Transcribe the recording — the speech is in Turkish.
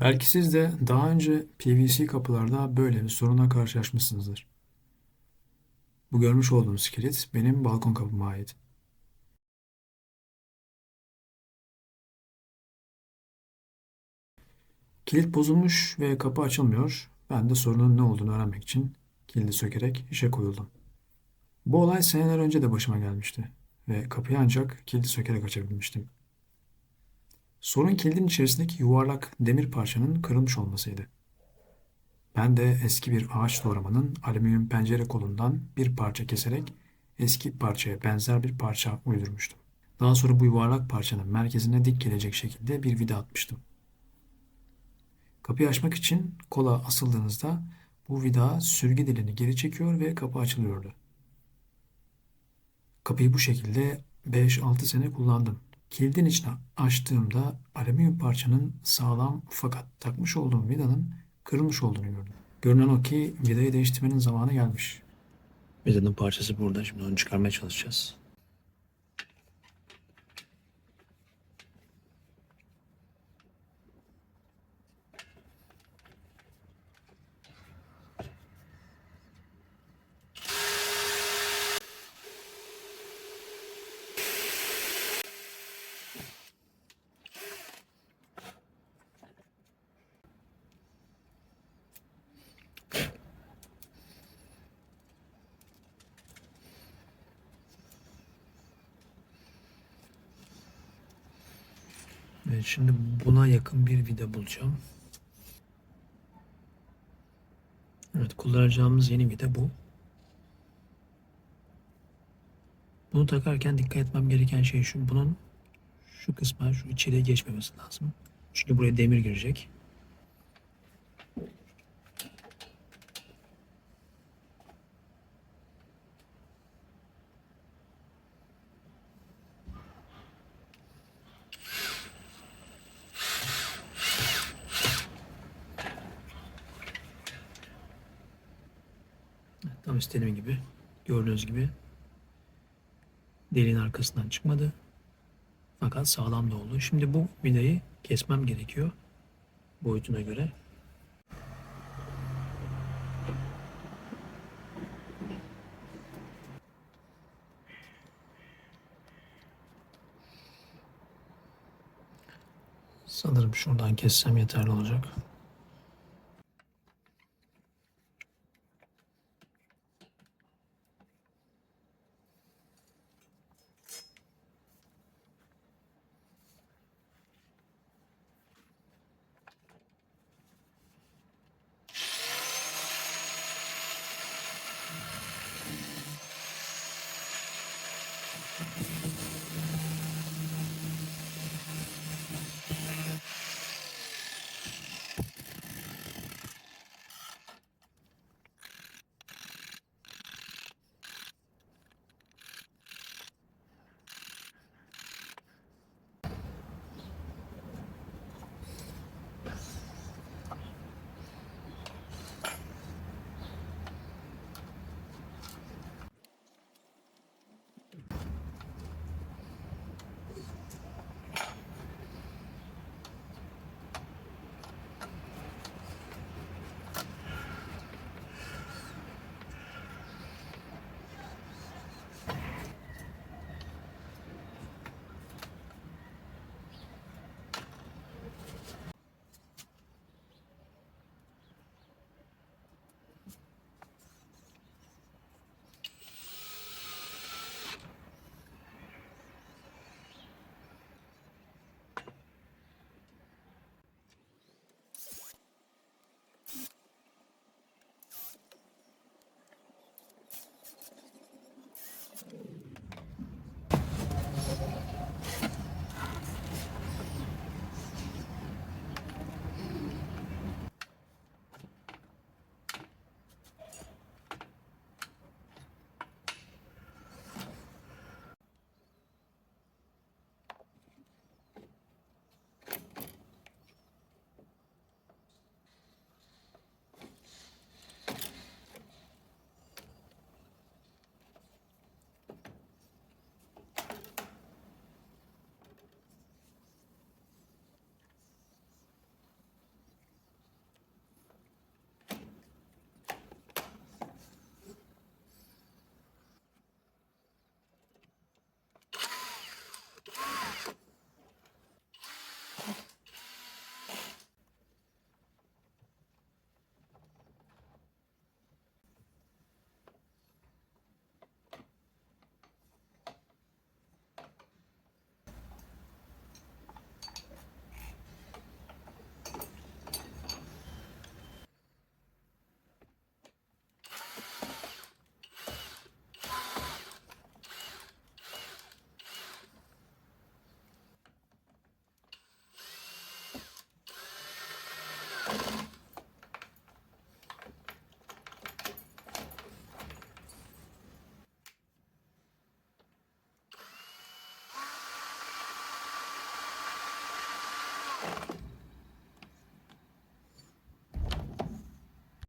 Belki siz de daha önce PVC kapılarda böyle bir sorunla karşılaşmışsınızdır. Bu görmüş olduğunuz kilit benim balkon kapıma ait. Kilit bozulmuş ve kapı açılmıyor. Ben de sorunun ne olduğunu öğrenmek için kilidi sökerek işe koyuldum. Bu olay seneler önce de başıma gelmişti ve kapıyı ancak kilidi sökerek açabilmiştim. Sorun kilidin içerisindeki yuvarlak demir parçanın kırılmış olmasıydı. Ben de eski bir ağaç doğramanın alüminyum pencere kolundan bir parça keserek eski parçaya benzer bir parça uydurmuştum. Daha sonra bu yuvarlak parçanın merkezine dik gelecek şekilde bir vida atmıştım. Kapıyı açmak için kola asıldığınızda bu vida sürgü dilini geri çekiyor ve kapı açılıyordu. Kapıyı bu şekilde 5-6 sene kullandım. Kilidin içine açtığımda alüminyum parçanın sağlam fakat takmış olduğum vidanın kırılmış olduğunu gördüm. Görünen o ki vidayı değiştirmenin zamanı gelmiş. Vidanın parçası burada. Şimdi onu çıkarmaya çalışacağız. Evet, şimdi buna yakın bir vida bulacağım. Evet, kullanacağımız yeni vida bu. Bunu takarken dikkat etmem gereken şey şu. Bunun şu kısma, şu içeriye geçmemesi lazım. Çünkü buraya demir girecek. Tam istediğim gibi. Gördüğünüz gibi deliğin arkasından çıkmadı. Fakat sağlam da oldu. Şimdi bu vidayı kesmem gerekiyor. Boyutuna göre. Sanırım şuradan kessem yeterli olacak.